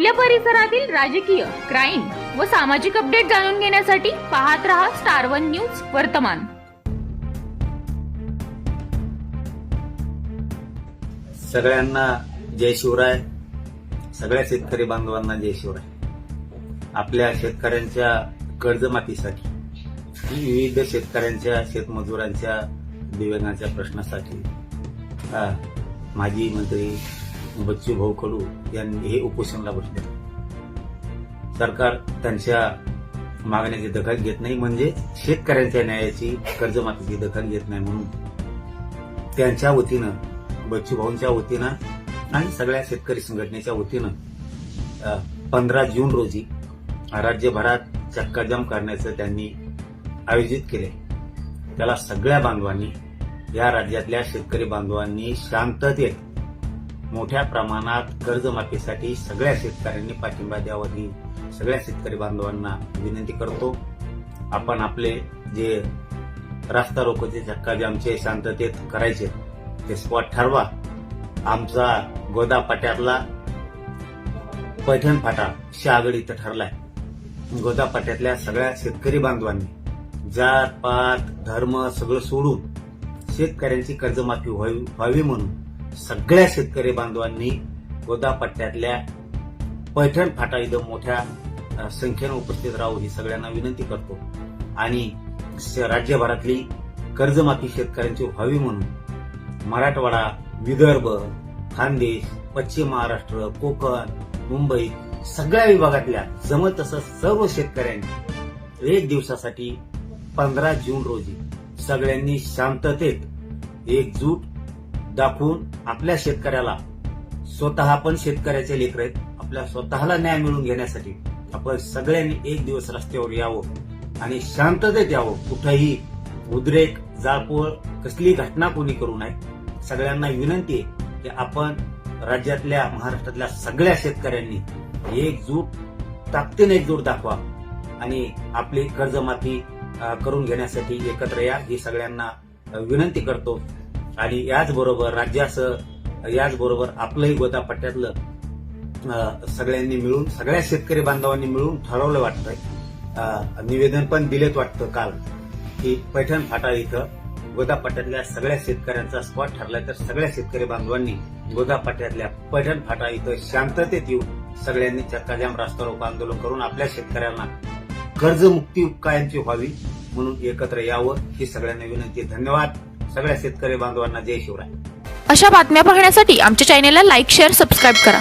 आपल्या परिसरातील राजकीय क्राईम व सामाजिक अपडेट जाणून घेण्यासाठी पाहत रहा स्टार वन न्यूज वर्तमान. सगळ्यांना जय शिवराय. सगळ्या शेतकरी बांधवांना जय शिवराय. आपल्या शेतकऱ्यांच्या कर्जमाफीसाठी विविध शेतकऱ्यांच्या शेतमजुरांच्या दिव्यांगांच्या प्रश्नासाठी माजी मंत्री बच्चू भाऊ कडू यांनी हे उपोषणला बसले. सरकार त्यांच्या मागण्याची दखल घेत नाही म्हणजे शेतकऱ्यांच्या न्यायाची कर्जमाफीची दखल घेत नाही म्हणून. त्यांच्या वतीनं बच्चू भाऊंच्या वतीनं आणि सगळ्या शेतकरी संघटनेच्या वतीनं पंधरा जून रोजी राज्यभरात चक्काजाम करण्याचं त्यांनी आयोजित केले त्याला सगळ्या बांधवांनी या राज्यातल्या शेतकरी बांधवांनी शांततेत मोठ्या प्रमाणात कर्जमाफीसाठी सगळ्या शेतकऱ्यांनी पाठिंबा द्यावा ही सगळ्या शेतकरी बांधवांना विनंती करतो. आपण आपले जे रास्ता रोकोचे आमचे शांततेत करायचे ते स्पॉट ठरवा. आमचा गोदा पाट्यातला पैठण फाटा शहागड इथं ठरलाय. गोदा पाट्यातल्या सगळ्या शेतकरी बांधवांनी जात पात धर्म सगळं सोडून शेतकऱ्यांची कर्जमाफी व्हावी व्हावी म्हणून सगळ्या शेतकरी बांधवांनी गोदापट्ट्यातल्या पैठण फाटा इथं मोठ्या संख्येनं उपस्थित राहू ही सगळ्यांना विनंती करतो. आणि राज्यभरातली कर्जमाफी शेतकऱ्यांची व्हावी म्हणून मराठवाडा विदर्भ खानदेश पश्चिम महाराष्ट्र कोकण मुंबई सगळ्या विभागातल्या जमत तसं सर्व शेतकऱ्यांनी एक दिवसासाठी पंधरा जून रोजी सगळ्यांनी शांततेत एकजूट दाखवून आपल्या शेतकऱ्याला स्वतः पण शेतकऱ्याचे लेकर आहेत. आपल्या स्वतःला न्याय मिळवून घेण्यासाठी आपण सगळ्यांनी एक दिवस रस्त्यावर यावं आणि शांततेत यावं. कुठंही उद्रेक जाळपोळ कसली घटना कोणी करू नये. सगळ्यांना विनंती आहे की आपण राज्यातल्या महाराष्ट्रातल्या सगळ्या शेतकऱ्यांनी एकजूट ताकदीने एकजूट दाखवा आणि आपली कर्जमाफी करून घेण्यासाठी एकत्र या. ही सगळ्यांना विनंती करतो. आणि याचबरोबर राज्यासह याचबरोबर आपलंही गोदा पट्ट्यातलं सगळ्यांनी मिळून सगळ्या शेतकरी बांधवांनी मिळून ठरवलं वाटतंय. निवेदन पण दिलेत वाटतं काल की पैठण फाटा इथं गोदापट्ट्यातल्या सगळ्या शेतकऱ्यांचा स्पॉट ठरलाय तर सगळ्या शेतकरी बांधवांनी गोदापट्ट्यातल्या पैठण फाटा इथं शांततेत येऊन सगळ्यांनी चक्काजाम रास्ता रोको आंदोलन करून आपल्या शेतकऱ्यांना कर्जमुक्ती कायमची व्हावी म्हणून एकत्र यावं ही सगळ्यांना विनंती. धन्यवाद. सगळ्या शेतकरी बांधवांना जय शिवराय. अशा बातम्या पाहण्यासाठी आमच्या चॅनेलला लाईक शेअर सबस्क्राईब करा.